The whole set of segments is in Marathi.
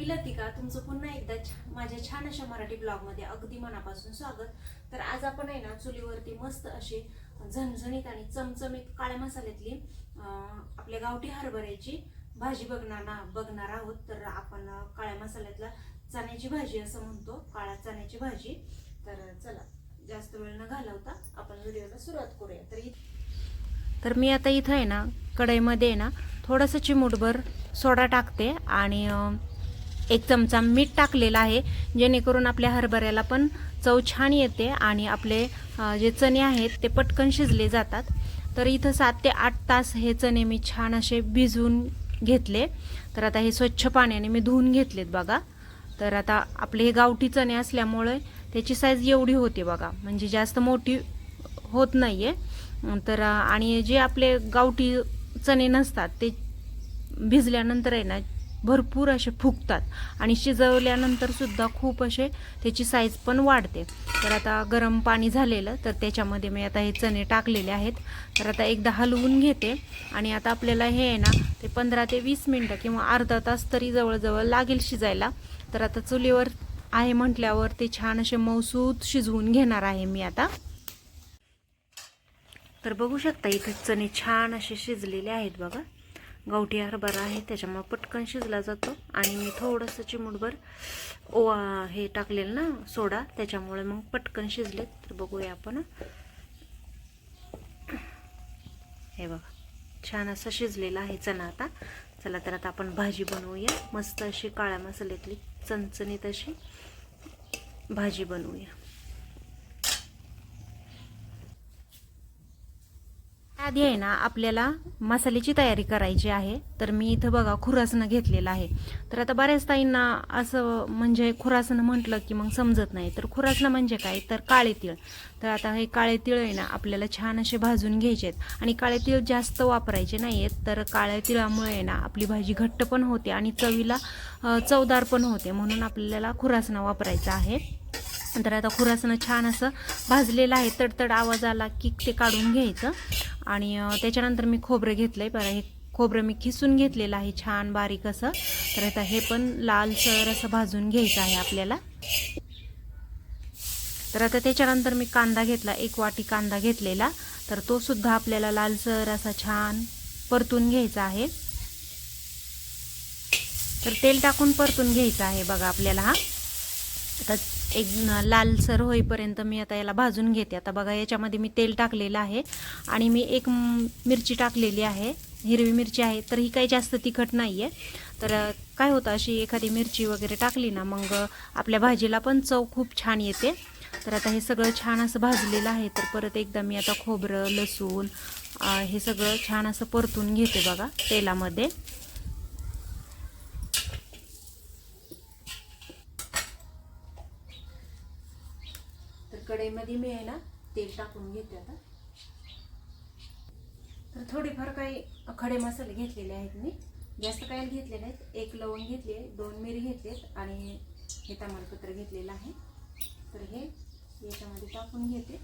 मी लतिका तुमचं पुन्हा एकदा छ- माझ्या छान अशा मराठी ब्लॉगमध्ये अगदी मनापासून स्वागत. तर आज आपण आहे ना चुलीवरती मस्त अशी झणझणीत आणि चमचमीत काळ्या मसाल्यातली आपल्या गावठी हरभऱ्याची भाजी बघणार ना बघणार आहोत. तर आपण काळ्या मसाल्यातला चण्याची भाजी असं म्हणतो काळ्या चण्याची भाजी. तर चला जास्त वेळ न घालवता आपण व्हिडिओला सुरुवात करूया. तर इ- तर मी आता इथं आहे ना कढईमध्ये आहे ना थोडंसं चिमूटभर सोडा टाकते आणि एक चमचा मीठ टाकलेला आहे जेणेकरून आपल्या हरभऱ्याला पण चव छान येते आणि आपले जे चणे आहेत ते पटकन शिजले जातात. तर इथं सात ते आठ तास हे चणे मी छान असे भिजवून घेतले. तर आता हे स्वच्छ पाण्याने मी धुवून घेतलेत बघा. तर आता आपले हे गावठी चणे असल्यामुळे त्याची साईज एवढी होते बघा. म्हणजे जास्त मोठी होत नाही आहे तर आणि जे आपले गावठी चणे नसतात ते भिजल्यानंतर आहे ना भरपूर असे फुगतात. आणि शिजवल्यानंतर सुद्धा खूप असे त्याची साईज पण वाढते. तर आता गरम पाणी झालेलं तर त्याच्यामध्ये मी आता हे चणे टाकलेले आहेत. तर आता एकदा हलवून घेते. आणि आता आपल्याला हे आहे ना ते पंधरा ते वीस मिनटं किंवा अर्धा तास तरी जवळजवळ लागेल शिजायला. तर आता चुलीवर आहे म्हटल्यावर ते छान असे मौसूद शिजवून घेणार आहे मी आता. तर बघू शकता इथे चणे छान असे शिजलेले आहेत बघा. गावठी हरभरा आहे त्याच्यामुळे पटकन शिजला जातो. आणि मी थोडंसं चिमूटभर ओवा हे टाकलेलं ना सोडा त्याच्यामुळे मग पटकन शिजले. तर बघूया आपण. हे बघा छान असं शिजलेलं आहे चणा आता. चला तर आता आपण भाजी बनवूया. मस्त अशी काळ्या मसाल्यातली चणचणीत अशी भाजी बनवूया. आधी आहे ना आपल्याला मसाल्याची तयारी करायची आहे. तर मी इथं बघा खुरासनं घेतलेलं आहे. तर आता बऱ्याच ताईंना असं म्हणजे खुरासनं म्हटलं की मग समजत नाही. तर खुरासनं म्हणजे काय? तर काळे तीळ. तर आता हे काळे तीळ आहे ना आपल्याला छान असे भाजून घ्यायचे आहेत. आणि काळे तीळ जास्त वापरायचे नाही आहेत तर काळ्या तिळामुळे आहे ना आपली भाजी घट्ट पण होते आणि चवीला चवदार पण होते. म्हणून आपल्याला खुरासनं वापरायचं आहे. तर आता खुरासनं छान असं भाजलेलं आहे. तडतड आवाज आला की ते काढून घ्यायचं. आणि त्याच्यानंतर मी खोबरं घेतलं आहे बरं हे खोबरं मी खिसून घेतलेलं आहे छान बारीक असं. तर आता हे पण लालसर असं भाजून घ्यायचं आहे आपल्याला. तर आता त्याच्यानंतर मी कांदा घेतला एक वाटी कांदा घेतलेला. तर तो सुद्धा आपल्याला लालसर असा छान परतून घ्यायचा आहे. तर तेल टाकून परतून घ्यायचं आहे बघा आपल्याला हा. आता एक लालसर होईपर्यंत मी आता याला भाजून घेते. आता बघा याच्यामध्ये मी तेल टाकलेलं आहे आणि मी एक मिरची टाकलेली आहे. हिरवी मिरची आहे तर ही काही जास्त तिखट नाही आहे तर काय होतं अशी एखादी मिरची वगैरे टाकली ना मग आपल्या भाजीला पण चव खूप छान येते. तर आता हे सगळं छान असं भाजलेलं आहे. तर परत एकदा मी आता खोबरं लसूण हे सगळं छान असं परतून घेते बघा तेलामध्ये. कढईमध्ये मी आहे ना तेल टाकून घेते आता. तर थोडेफार काही खडे मसाले घेतलेले आहेत मी. जास्त काही घेतले नाहीत. एक लवंग घेतले दोन मिरी घेतलेत आणि हे तमालपत्र घेतलेलं आहे. तर हे याच्यामध्ये टाकून घेते.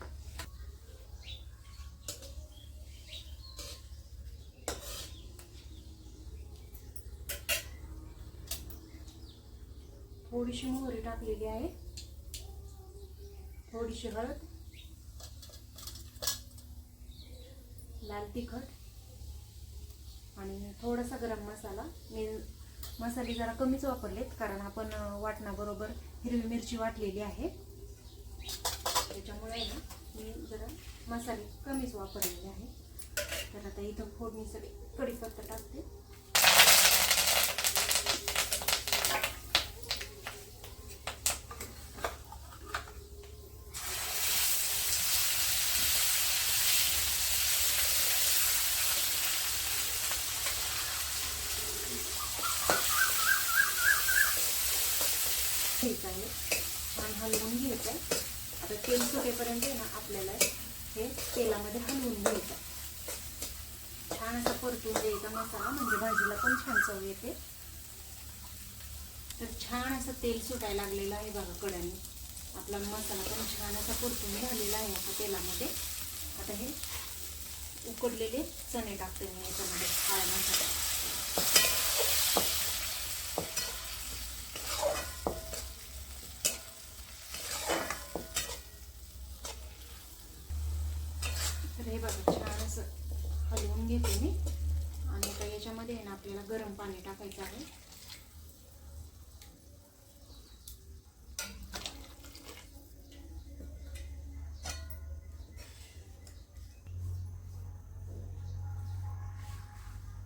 थोडीशी मोहरी टाकलेली आहे. थोडीशी हळद लाल तिखट आणि थोडासा गरम मसाला. मी मसाले जरा कमीच वापरलेत कारण आपण वाटणाबरोबर हिरवी मिरची वाटलेली आहे. त्याच्यामुळे ना मी जरा मसाले कमीच वापरलेले आहे. तर आता इथं फोडणीसाठी कढीपत्ता टाकते. घ्यायचं आहे. छान हलवून घ्यायचं. आहे आता तेल सुटेपर्यंत आहे ना आपल्याला हे तेलामध्ये हलवून घ्यायचं. आहे. छान असा परतून द्यायचा मसाला म्हणजे भाजीला पण छान चव येते. तर छान असं तेल सुटायला लागलेलं आहे बघा कड्याने आपला मसाला पण छान असा परतून झालेला आहे आता तेलामध्ये. आता हे उकडलेले चणे टाकते मी याच्यामध्ये काळ्या मसाला तर हे बघा छान असं हलवून घेते मी. आणि आता याच्यामध्ये आहे ना आपल्याला गरम पाणी टाकायचं आहे.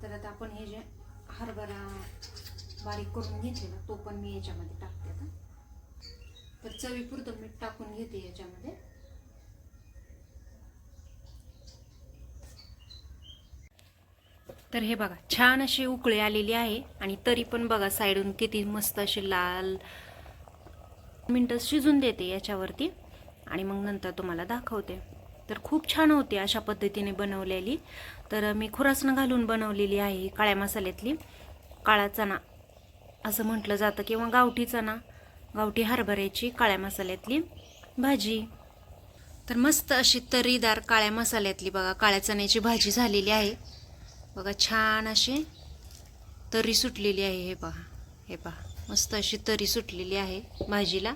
तर आता आपण हे जे हरभरा बारीक करून घेतलेला तो पण मी याच्यामध्ये टाकते आता. तर चवीपुरतं मीठ टाकून घेते याच्यामध्ये. तर हे बघा छान अशी उकळी आलेली आहे आणि तरी पण बघा साईडून किती मस्त अशी लाल मिनटं शिजून देते याच्यावरती. आणि मग नंतर तुम्हाला दाखवते. तर खूप छान होते अशा पद्धतीने बनवलेली. तर मी खुरासनं घालून बनवलेली आहे काळ्या मसाल्यातली. काळा चणा असं म्हटलं जातं. किंवा गावठी चणा गावठी हरभऱ्याची काळ्या मसाल्यातली भाजी. तर मस्त अशी तरीदार काळ्या मसाल्यातली बघा काळ्या चण्याची भाजी झालेली आहे. बघा छान अशी तरी सुटलेली आहे हे पहा हे पहा. मस्त अशी तरी सुटलेली आहे भाजीला.